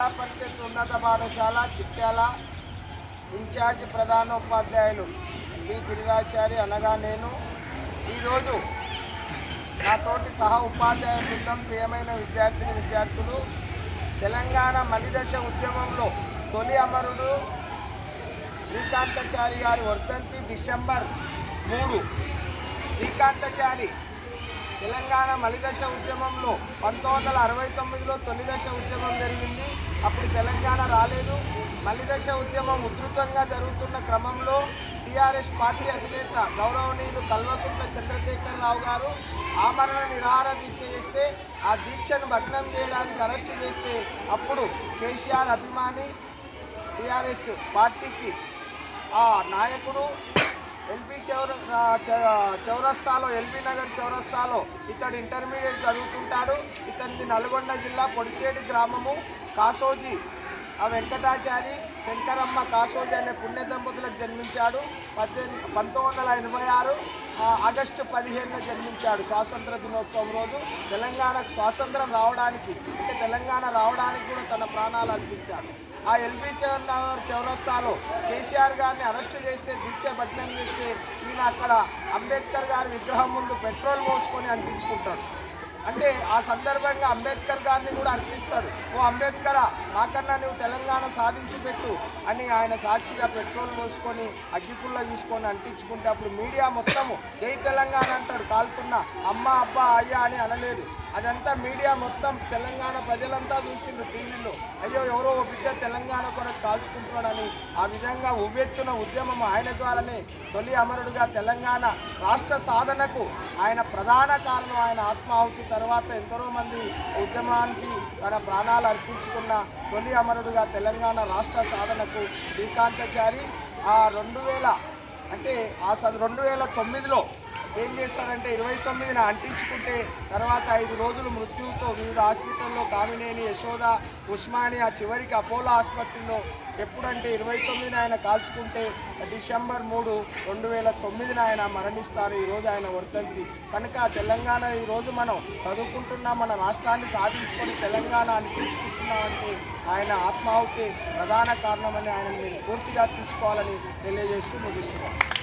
జిల్లా పరిషత్ ఉన్నత పాఠశాల చిట్యాల ఇన్ఛార్జ్ ప్రధానోపాధ్యాయులు బి గిరిరాచారి అనగా నేను. ఈరోజు నాతోటి సహా ఉపాధ్యాయ బృందం ప్రియమైన విద్యార్థిని విద్యార్థులు తెలంగాణ మలిదశ ఉద్యమంలో తొలి అమరుడు శ్రీకాంతాచారి గారి వర్ధంతి డిసెంబర్ మూడు. శ్రీకాంతాచారి తెలంగాణ మలిదశ ఉద్యమంలో పంతొమ్మిది వందల అరవై తొమ్మిదిలో తొలిదశ ఉద్యమం జరిగింది. అప్పుడు తెలంగాణ రాలేదు. మలిదశ ఉద్యమం ఉధృతంగా జరుగుతున్న క్రమంలో టీఆర్ఎస్ పార్టీ అధినేత గౌరవనీయులు కల్వకుంట్ల చంద్రశేఖరరావు గారు ఆమరణ నిరాహార దీక్ష చేస్తే ఆ దీక్షను భగ్నం చేయడానికి అరెస్ట్ చేస్తే అప్పుడు కేసీఆర్ అభిమాని టీఆర్ఎస్ పార్టీకి ఆ నాయకుడు ఎల్బీ చౌర చ- చౌరస్తాలో ఎల్బీ నగర్ చౌరస్తాలో ఇతడు ఇంటర్మీడియట్ చదువుతుంటాడు. ఇతనిది నల్గొండ జిల్లా పొడిచేటి గ్రామము. కాసోజీ ఆ వెంకటాచారి శంకరమ్మ కాసోజీ అనే పుణ్య దంపతులకు జన్మించాడు. పద్దెనిమిది పంతొమ్మిది వందల ఎనభై ఆరు ఆగస్టు పదిహేనున జన్మించాడు స్వాతంత్ర దినోత్సవం రోజు. తెలంగాణకు స్వాతంత్రం రావడానికి అంటే తెలంగాణ రావడానికి కూడా తన ప్రాణాలు అర్పించాడు. ఆ ఎల్బీ నగర్ చౌరస్తాలో కేసీఆర్ గారిని అరెస్ట్ చేస్తే దీక్ష భగ్నం చేస్తే ఈయన అక్కడ అంబేద్కర్ గారి విగ్రహం ముందు పెట్రోల్ పోసుకొని అనిపించుకుంటాడు. అంటే ఆ సందర్భంగా అంబేద్కర్ గారిని కూడా అర్పిస్తాడు. ఓ అంబేద్కర్ నాకన్నా నువ్వు తెలంగాణ సాధించి పెట్టు అని ఆయన సాక్షిగా పెట్రోల్ పోసుకొని అగ్గిపుల్ల తీసుకొని అంటించుకుంటే అప్పుడు మీడియా మొత్తము జై తెలంగాణ అంటాడు అమ్మ అబ్బా అయ్యా అని అనలేదు. అదంతా మీడియా మొత్తం తెలంగాణ ప్రజలంతా చూసిండు టీవీలో అయ్యో ఎవరో ఓ బిడ్డ తెలంగాణ కొరకు కాల్చుకుంటున్నాడని ఆ విధంగా ఉవ్వెత్తున ఉద్యమం ఆయన ద్వారానే తొలి అమరుడుగా తెలంగాణ రాష్ట్ర సాధనకు ఆయన ప్రధాన కారణం ఆయన ఆత్మాహుతి తర్వాత ఎందరో మంది ఉద్యమానికి తన ప్రాణాలు అర్పించుకున్న తొలి అమరుడుగా తెలంగాణ రాష్ట్ర సాధనకు శ్రీకాంతాచారి ఆ రెండు వేల అంటే ఆ స రెండు వేల తొమ్మిదిలో ఏం చేస్తాడంటే ఇరవై తొమ్మిదిన అంటించుకుంటే తర్వాత ఐదు రోజులు మృత్యువుతో వివిధ హాస్పిటల్లో కామినేని యశోద ఉస్మానియా చివరికి అపోలో ఆసుపత్రిలో ఎప్పుడంటే ఇరవై తొమ్మిదిన ఆయన కాల్చుకుంటే డిసెంబర్ మూడు రెండు వేల తొమ్మిదిన ఆయన మరణిస్తారు. ఈరోజు ఆయన వర్ధంతి. కనుక తెలంగాణ ఈరోజు మనం చదువుకుంటున్నాం మన రాష్ట్రాన్ని సాధించుకొని తెలంగాణ అనిపించుకుంటున్నామంటే ఆయన ఆత్మాహుతి ప్రధాన కారణమని ఆయన పూర్తిగా తీసుకోవాలని తెలియజేస్తూ ముగిస్తున్నాను